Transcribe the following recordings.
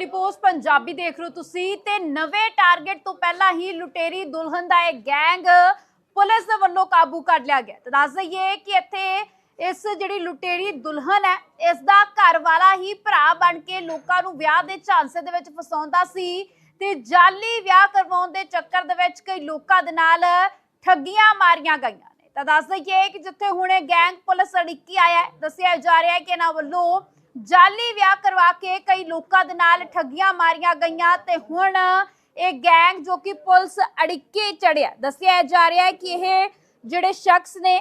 Daily post, Punjabi ਦੇਖ ਰਹੇ ਹੋ ਤੁਸੀਂ ਤੇ ਨਵੇਂ ਟਾਰਗੇਟ ਤੋਂ ਪਹਿਲਾਂ ਹੀ ਲੁਟੇਰੀ ਦੁਲਹਨ ਦਾ ਇਹ ਗੈਂਗ ਪੁਲਿਸ ਦੇ ਵੱਲੋਂ ਕਾਬੂ ਕਰ ਲਿਆ ਗਿਆ ਤੇ ਦੱਸ ਦਈਏ ਕਿ ਇੱਥੇ ਇਸ ਜਿਹੜੀ ਲੁਟੇਰੀ ਦੁਲਹਨ ਹੈ, ਇਸ ਦਾ ਘਰ ਵਾਲਾ ਹੀ ਭਰਾ ਬਣ ਕੇ ਲੋਕਾਂ ਨੂੰ ਵਿਆਹ ਦੇ ਝਾਂਸੇ ਦੇ ਵਿੱਚ ਫਸਾਉਂਦਾ ਸੀ ਤੇ ਜਾਲੀ ਵਿਆਹ ਕਰਵਾਉਣ ਦੇ ਚੱਕਰ ਦੇ ਵਿੱਚ ਕਈ ਲੋਕਾਂ ਦੇ ਨਾਲ ਠੱਗੀਆਂ ਮਾਰੀਆਂ ਗਈਆਂ ਨੇ। ਤਾਂ ਦੱਸ ਦਈਏ ਕਿ ਜਿੱਥੇ ਹੁਣ ਇਹ ਗੈਂਗ ਪੁਲਿਸ ਅੜਿੱਕੀ ਆਇਆ ਦੱਸਿਆ ਜਾ ਰਿਹਾ ਹੈ ਕਿ ਇਹਨਾਂ ਵੱਲੋਂ ਜਾਲੀ ਵਿਆਹ ਕਰਵਾ ਕੇ ਕਈ ਲੋਕਾਂ ਦੇ ਨਾਲ ਠੱਗੀਆਂ ਮਾਰੀਆਂ ਗਈਆਂ ਤੇ ਹੁਣ ਇਹ ਗੈਂਗ ਜੋ ਕਿ ਪੁਲਿਸ ਅੜਿੱਕੇ ਚੜਿਆ, ਦੱਸਿਆ ਜਾ ਰਿਹਾ ਹੈ ਕਿ ਇਹ ਜਿਹੜੇ ਸ਼ਖਸ ਨੇ,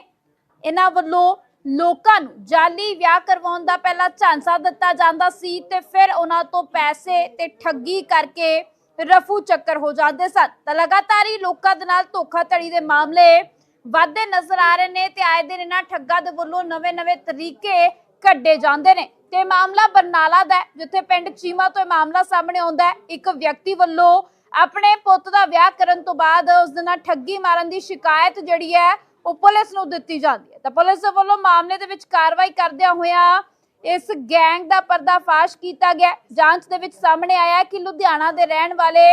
ਇਹਨਾਂ ਵੱਲੋਂ ਲੋਕਾਂ ਨੂੰ ਜਾਲੀ ਵਿਆਹ ਕਰਵਾਉਣ ਦਾ ਪਹਿਲਾਂ ਝਾਂਸਾ ਦਿੱਤਾ ਜਾਂਦਾ ਸੀ ਤੇ ਫਿਰ ਉਹਨਾਂ ਤੋਂ ਪੈਸੇ ਤੇ ਠੱਗੀ ਕਰਕੇ ਰਫੂ ਚੱਕਰ ਹੋ ਜਾਂਦੇ ਸਨ। ਤਾਂ ਲਗਾਤਾਰ ਹੀ ਲੋਕਾਂ ਦੇ ਨਾਲ ਧੋਖਾਧੜੀ ਦੇ ਮਾਮਲੇ ਵਾਧੇ ਨਜ਼ਰ ਆ ਰਹੇ ਨੇ ਤੇ ਆਏ ਦਿਨ ਇਹਨਾਂ ਠੱਗਾਂ ਦੇ ਵੱਲੋਂ ਨਵੇਂ-ਨਵੇਂ ਤਰੀਕੇ ਕੱਢੇ ਜਾਂਦੇ ਨੇ। ਤੇ ਮਾਮਲਾ ਬਰਨਾਲਾ ਦਾ ਜਿੱਥੇ ਪਿੰਡ ਚੀਮਾ ਤੋਂ ਇਹ ਮਾਮਲਾ ਸਾਹਮਣੇ ਆਉਂਦਾ ਹੈ, ਇੱਕ ਵਿਅਕਤੀ ਵੱਲੋਂ ਆਪਣੇ ਪੁੱਤ ਦਾ ਵਿਆਹ ਕਰਨ ਤੋਂ ਬਾਅਦ ਉਸ ਦੇ ਨਾਲ ਠੱਗੀ ਮਾਰਨ ਦੀ ਸ਼ਿਕਾਇਤ ਜਿਹੜੀ ਹੈ, ਉਹ ਪੁਲਿਸ ਨੂੰ ਦਿੱਤੀ ਜਾਂਦੀ ਹੈ। ਤਾਂ ਪੁਲਿਸ ਦੇ ਵੱਲੋਂ ਮਾਮਲੇ ਦੇ ਵਿੱਚ ਕਾਰਵਾਈ ਕਰਦਿਆਂ ਹੋਇਆਂ ਇਸ ਗੈਂਗ ਦਾ ਪਰਦਾਫਾਸ਼ ਕੀਤਾ ਗਿਆ ਜਾਂਚ ਦੇ ਵਿੱਚ ਸਾਹਮਣੇ ਆਇਆ ਕਿ ਲੁਧਿਆਣਾ ਦੇ ਰਹਿਣ ਵਾਲੇ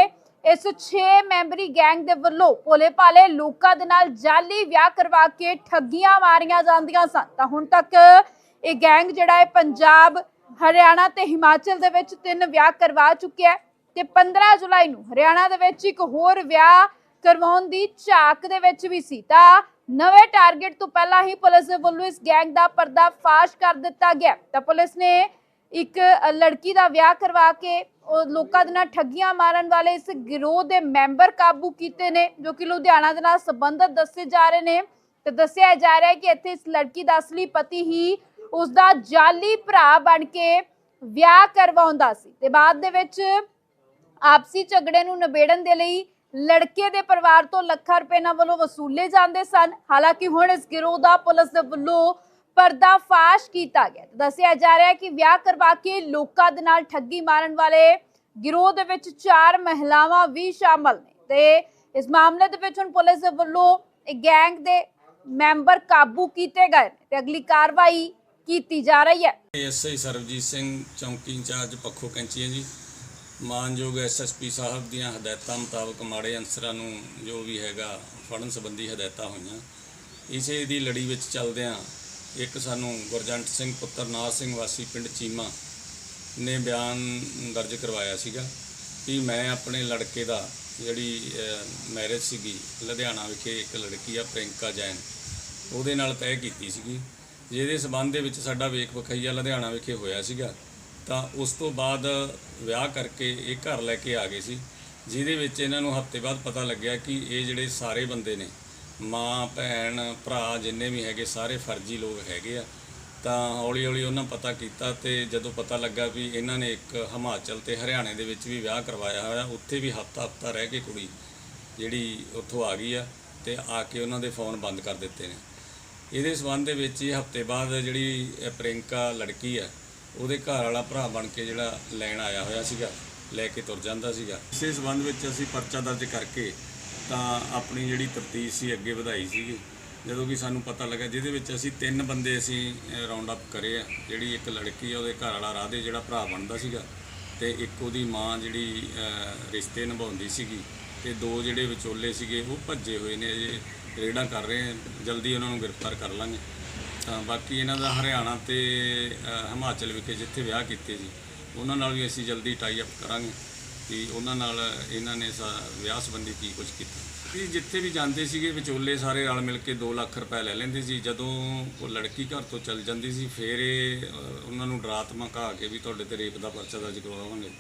ਇਸ 6 ਮੈਂਬਰੀ ਗੈਂਗ ਦੇ ਵੱਲੋਂ ਭੋਲੇ ਭਾਲੇ ਲੋਕਾਂ ਦੇ ਨਾਲ ਜਾਲੀ ਵਿਆਹ ਕਰਵਾ ਕੇ ਠੱਗੀਆਂ ਮਾਰੀਆਂ ਜਾਂਦੀਆਂ ਸਨ। ਤਾਂ ਹੁਣ ਤੱਕ ਇਹ ਗੈਂਗ ਜਿਹੜਾ ਹੈ ਪੰਜਾਬ, ਹਰਿਆਣਾ ਤੇ ਹਿਮਾਚਲ ਦੇ ਵਿੱਚ ਤਿੰਨ ਵਿਆਹ ਕਰਵਾ ਚੁੱਕਿਆ ਹੈ ਤੇ 15 ਜੁਲਾਈ ਨੂੰ ਹਰਿਆਣਾ ਦੇ ਵਿੱਚ ਇੱਕ ਹੋਰ ਵਿਆਹ ਕਰਵਾਉਣ ਦੀ ਝਾਕ ਦੇ ਵਿੱਚ ਵੀ ਸੀ। ਤਾਂ ਨਵੇਂ ਟਾਰਗੇਟ ਤੋਂ ਪਹਿਲਾਂ ਹੀ ਪੁਲਿਸ ਦੇ ਵੱਲੋਂ ਇਸ ਗੈਂਗ ਦਾ ਪਰਦਾਫਾਸ਼ ਕਰ ਦਿੱਤਾ ਗਿਆ ਤਾਂ ਪੁਲਿਸ ਨੇ ਇੱਕ ਲੜਕੀ ਦਾ ਵਿਆਹ ਕਰਵਾ ਕੇ ਉਹ ਲੋਕਾਂ ਦੇ ਨਾਲ ਠੱਗੀਆਂ ਮਾਰਨ ਵਾਲੇ ਇਸ ਗਿਰੋਹ ਦੇ ਮੈਂਬਰ ਕਾਬੂ ਕੀਤੇ ਨੇ, ਜੋ ਕਿ ਲੁਧਿਆਣਾ ਦੇ ਨਾਲ ਸੰਬੰਧਿਤ ਦੱਸੇ ਜਾ ਰਹੇ ਨੇ। ਤੇ ਦੱਸਿਆ ਜਾ ਰਿਹਾ ਹੈ ਕਿ ਇੱਥੇ ਇਸ ਲੜਕੀ ਦਾ ਅਸਲੀ ਪਤੀ ਹੀ ਉਸ ਦਾ ਜਾਲੀ ਭਰਾ ਬਣ ਕੇ ਵਿਆਹ ਕਰਵਾਉਂਦਾ ਸੀ। ਤੇ ਬਾਅਦ ਦੇ ਵਿੱਚ ਆਪਸੀ ਝਗੜੇ ਨੂੰ ਨਿਬੇੜਨ ਦੇ ਲਈ ਲੜਕੇ ਦੇ ਪਰਿਵਾਰ ਤੋਂ ਲੱਖਾਂ ਰੁਪਏ ਨਾਲ ਵੱਲੋਂ ਵਸੂਲੇ ਜਾਂਦੇ ਸਨ। ਹਾਲਾਂਕਿ ਹੁਣ ਇਸ ਗਿਰੋਹ ਦਾ ਪੁਲਿਸ ਦੇ ਵੱਲੋਂ ਪਰਦਾਫਾਸ਼ ਕੀਤਾ ਗਿਆ ਦੱਸਿਆ ਜਾ ਰਿਹਾ ਹੈ ਕਿ ਵਿਆਹ ਕਰਵਾ ਕੇ ਲੋਕਾਂ ਦੇ ਨਾਲ ਠੱਗੀ ਮਾਰਨ ਵਾਲੇ ਗਿਰੋਹ ਦੇ ਵਿੱਚ ਚਾਰ ਮਹਿਲਾਵਾਂ ਵੀ ਸ਼ਾਮਲ ਨੇ। ਤੇ ਇਸ ਮਾਮਲੇ ਦੇ ਵਿੱਚ ਹੁਣ ਪੁਲਿਸ ਦੇ ਵੱਲੋਂ ਗੈਂਗ ਦੇ ਮੈਂਬਰ ਕਾਬੂ ਕੀਤੇ ਗਏ ਨੇ। ਤੇ ਅਗਲੀ ਕਾਰਵਾਈ ਕੀਤੀ ਜਾ ਰਹੀ ਹੈ। ਐਸਆਈ ਸਰਬਜੀਤ ਸਿੰਘ ਚੌਂਕੀ ਇੰਚਾਰਜ ਪੱਖੋ ਕੈਂਚੀਆਂ ਜੀ, ਮਾਨਯੋਗ ਐਸਐਸਪੀ ਸਾਹਿਬ ਦੀਆਂ ਹਦਾਇਤਾਂ ਮੁਤਾਬਕ ਮਾੜੇ ਅਨਸਰਾਂ ਨੂੰ ਜੋ ਵੀ ਹੈਗਾ ਫੜਨ ਸੰਬੰਧੀ ਹਦਾਇਤਾਂ ਹੋਈਆਂ। ਇਸੇ ਦੀ ਲੜੀ ਵਿੱਚ ਚੱਲਦਿਆਂ ਇੱਕ ਸਾਨੂੰ ਗੁਰਜੰਟ ਸਿੰਘ ਪੁੱਤਰ ਨਾਥ ਸਿੰਘ ਵਾਸੀ ਪਿੰਡ ਚੀਮਾ ਨੇ ਬਿਆਨ ਦਰਜ ਕਰਵਾਇਆ ਸੀਗਾ ਕਿ ਮੈਂ ਆਪਣੇ ਲੜਕੇ ਦਾ ਜਿਹੜੀ ਮੈਰਿਜ ਸੀਗੀ, ਲੁਧਿਆਣਾ ਵਿਖੇ ਇੱਕ ਲੜਕੀ ਆ ਪ੍ਰਿੰਕਾ ਜੈਨ, ਉਹਦੇ ਨਾਲ ਤੈਅ ਕੀਤੀ ਸੀਗੀ। ਜਿਹਦੇ ਸਬੰਧ ਦੇ ਵਿੱਚ ਸਾਡਾ ਵੇਖ ਵਖਈਆ ਲੁਧਿਆਣਾ ਵਿਖੇ ਹੋਇਆ ਸੀਗਾ, ਤਾਂ ਉਸ ਤੋਂ ਬਾਅਦ ਵਿਆਹ ਕਰਕੇ ਇਹ ਘਰ ਲੈ ਕੇ ਆ ਗਏ ਸੀ, ਜਿਹਦੇ ਵਿੱਚ ਇਹਨਾਂ ਨੂੰ ਹਫ਼ਤੇ ਬਾਅਦ ਪਤਾ ਲੱਗਿਆ ਕਿ ਇਹ ਜਿਹੜੇ ਸਾਰੇ ਬੰਦੇ ਨੇ, ਮਾਂ, ਭੈਣ, ਭਰਾ ਜਿੰਨੇ ਵੀ ਹੈਗੇ, ਸਾਰੇ ਫਰਜ਼ੀ ਲੋਕ ਹੈਗੇ ਆ, ਤਾਂ ਹੌਲੀ ਹੌਲੀ ਉਹਨਾਂ ਪਤਾ ਕੀਤਾ ਤੇ ਜਦੋਂ ਪਤਾ ਲੱਗਾ ਵੀ ਇਹਨਾਂ ਨੇ ਇੱਕ ਹਿਮਾਚਲ ਤੇ ਹਰਿਆਣੇ ਦੇ ਵਿੱਚ ਵੀ ਵਿਆਹ ਕਰਵਾਇਆ ਹੋਇਆ, ਉੱਥੇ ਵੀ ਹਫ਼ਤਾ ਹਫ਼ਤਾ ਰਹਿ ਕੇ ਕੁੜੀ ਜਿਹੜੀ ਉੱਥੋਂ ਆ ਗਈ ਆ ਤੇ ਆ ਕੇ ਉਹਨਾਂ ਦੇ ਫੋਨ ਬੰਦ ਕਰ ਦਿੱਤੇ ਨੇ। ਇਹਦੇ ਸਬੰਧ ਦੇ ਵਿੱਚ ਹੀ ਹਫ਼ਤੇ ਬਾਅਦ ਜਿਹੜੀ ਇਹ ਪ੍ਰਿੰਕਾ ਲੜਕੀ ਆ, ਉਹਦੇ ਘਰ ਵਾਲਾ ਭਰਾ ਬਣ ਕੇ ਜਿਹੜਾ ਲੈਣ ਆਇਆ ਹੋਇਆ ਸੀਗਾ, ਲੈ ਕੇ ਤੁਰ ਜਾਂਦਾ ਸੀਗਾ। ਇਸੇ ਸਬੰਧ ਵਿੱਚ ਅਸੀਂ ਪਰਚਾ ਦਰਜ ਕਰਕੇ ਤਾਂ ਆਪਣੀ ਜਿਹੜੀ ਤਫਤੀਸ਼ ਸੀ, ਅੱਗੇ ਵਧਾਈ ਸੀਗੀ। ਜਦੋਂ ਕਿ ਸਾਨੂੰ ਪਤਾ ਲੱਗਾ, ਜਿਹਦੇ ਵਿੱਚ ਅਸੀਂ ਤਿੰਨ ਬੰਦੇ ਅਸੀਂ ਰਾਉਂਡ ਅਪ ਕਰੇ ਆ। ਜਿਹੜੀ ਇੱਕ ਲੜਕੀ ਆ, ਉਹਦੇ ਘਰ ਵਾਲਾ ਰਾਧੇ ਜਿਹੜਾ ਭਰਾ ਬਣਦਾ ਸੀਗਾ, ਤੇ ਇੱਕ ਉਹਦੀ ਮਾਂ ਜਿਹੜੀ ਰਿਸ਼ਤੇ ਨਿਭਾਉਂਦੀ ਸੀਗੀ। ਤੇ ਦੋ ਜਿਹੜੇ ਵਿਚੋਲੇ ਸੀਗੇ ਉਹ ਭੱਜੇ ਹੋਏ ਨੇ, ਅਜੇ ਰੇਡਾਂ ਕਰ ਰਹੇ ਆ। ਜਲਦੀ ਉਹਨਾਂ ਨੂੰ ਗ੍ਰਿਫਤਾਰ ਕਰ ਲਾਂਗੇ। ਤਾਂ ਬਾਕੀ ਇਹਨਾਂ ਦਾ ਹਰਿਆਣਾ ਤੇ ਹਿਮਾਚਲ ਵਿਖੇ ਜਿੱਥੇ ਵਿਆਹ ਕੀਤੇ ਸੀ, ਉਹਨਾਂ ਨਾਲ ਵੀ ਅਸੀਂ ਜਲਦੀ ਟਾਈ ਅਪ ਕਰਾਂਗੇ ਕਿ ਉਹਨਾਂ ਨਾਲ ਇਹਨਾਂ ਨੇ ਸਾ- ਵਿਆਹ ਸੰਬੰਧੀ ਕੀ ਕੁਝ ਕੀਤਾ। ਵੀ ਜਿੱਥੇ ਵੀ ਜਾਂਦੇ ਸੀਗੇ ਵਿਚੋਲੇ ਸਾਰੇ ਰਲ ਮਿਲ ਕੇ 2 ਲੱਖ ਰੁਪਏ ਲੈ ਲੈਂਦੇ ਸੀ। ਜਦੋਂ ਉਹ ਲੜਕੀ ਘਰ ਤੋਂ ਚਲ ਜਾਂਦੀ ਸੀ, ਫਿਰ ਇਹ ਉਹਨਾਂ ਨੂੰ ਡਰਾ ਧਮਕਾ ਕੇ ਵੀ ਤੁਹਾਡੇ ਤੇ ਰੇਪ ਦਾ ਪਰਚਾ ਦਰਜ ਕਰਵਾਵਾਂਗੇ।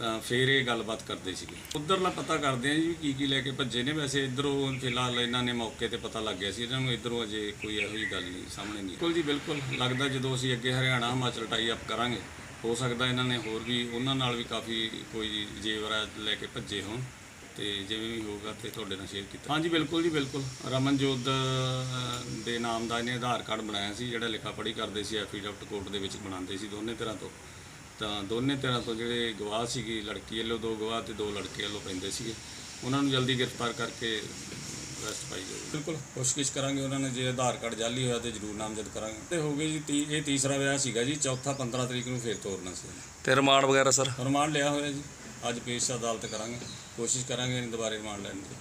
ਤਾਂ ਫਿਰ ਇਹ ਗੱਲਬਾਤ ਕਰਦੇ ਸੀਗੇ। ਉਧਰਲਾ ਪਤਾ ਕਰਦੇ ਆ ਜੀ ਕੀ ਕੀ ਲੈ ਕੇ ਭੱਜੇ ਨੇ। ਵੈਸੇ ਇਧਰੋਂ ਫਿਲਹਾਲ ਇਹਨਾਂ ਨੇ ਮੌਕੇ ਤੇ ਪਤਾ ਲੱਗ ਗਿਆ ਸੀ। ਇਹਨਾਂ ਨੂੰ ਇਧਰੋਂ ਅਜੇ ਕੋਈ ਇਹੋ ਜਿਹੀ ਗੱਲ ਨਹੀਂ ਸਾਹਮਣੇ ਨਹੀਂ ਬਿਲਕੁਲ ਜੀ ਬਿਲਕੁਲ। ਲੱਗਦਾ ਜਦੋਂ ਅਸੀਂ ਅੱਗੇ ਹਰਿਆਣਾ ਹਿਮਾਚਲ ਟਾਈ ਅਪ ਕਰਾਂਗੇ ਹੋ ਸਕਦਾ ਇਹਨਾਂ ਨੇ ਹੋਰ ਵੀ ਉਹਨਾਂ ਨਾਲ ਵੀ ਕਾਫੀ ਕੋਈ ਜੇਵਰਾਤ ਲੈ ਕੇ ਭੱਜੇ ਹੋਣ ਤੇ ਜਿਵੇਂ ਵੀ ਹੋਊਗਾ ਤੇ ਤੁਹਾਡੇ ਨਾਲ ਸ਼ੇਅਰ ਕੀਤਾ। ਹਾਂਜੀ ਬਿਲਕੁਲ ਜੀ ਬਿਲਕੁਲ। ਰਮਨਜੋਤ ਦੇ ਨਾਮ ਦਾ ਇਹਨੇ ਆਧਾਰ ਕਾਰਡ ਬਣਾਇਆ ਸੀ ਜਿਹੜਾ ਲਿਖਾ ਪੜ੍ਹੀ ਕਰਦੇ ਸੀ ਐਫੀਡੈਵਿਟ ਕੋਰਟ ਦੇ ਵਿੱਚ ਬਣਾਉਂਦੇ ਸੀ ਦੋਨੇ ਤਰ੍ਹਾਂ ਤੋਂ। ਤਾਂ ਦੋਨੇ ਤਰ੍ਹਾਂ ਤੋਂ ਜਿਹੜੇ ਗਵਾਹ ਸੀਗੀ ਲੜਕੀ ਵੱਲੋਂ ਦੋ ਗਵਾਹ ਤੇ ਦੋ ਲੜਕੇ ਵੱਲੋਂ ਪੈਂਦੇ ਸੀਗੇ। ਉਹਨਾਂ ਨੂੰ ਜਲਦੀ ਗ੍ਰਿਫਤਾਰ ਕਰਕੇ ਅਰੈਸਟ ਪਾਈ ਜਾਊਗੀ। ਬਿਲਕੁਲ ਕੋਸ਼ਿਸ਼ ਕਰਾਂਗੇ ਉਹਨਾਂ ਨੇ ਜੇ ਆਧਾਰ ਕਾਰਡ ਜਾਲੀ ਹੋਇਆ ਤੇ ਜ਼ਰੂਰ ਨਾਮਜ਼ਦ ਕਰਾਂਗੇ। ਤੇ ਹੋ ਗਈ ਜੀ ਤੀ- ਇਹ ਤੀਸਰਾ ਵਿਆਹ ਸੀਗਾ ਜੀ ਚੌਥਾ 15 ਤਰੀਕ ਨੂੰ ਫੇਰ ਤੋਰਨਾ ਸੀ। ਤੇ ਰਿਮਾਂਡ ਵਗੈਰਾ ਸਰ? ਰਿਮਾਂਡ ਲਿਆ ਹੋਇਆ ਜੀ। ਅੱਜ ਪੇਸ਼ ਅਦਾਲਤ ਕਰਾਂਗੇ। ਕੋਸ਼ਿਸ਼ ਕਰਾਂਗੇ ਦੁਬਾਰੇ ਰਿਮਾਂਡ ਲੈਣ ਦੀ।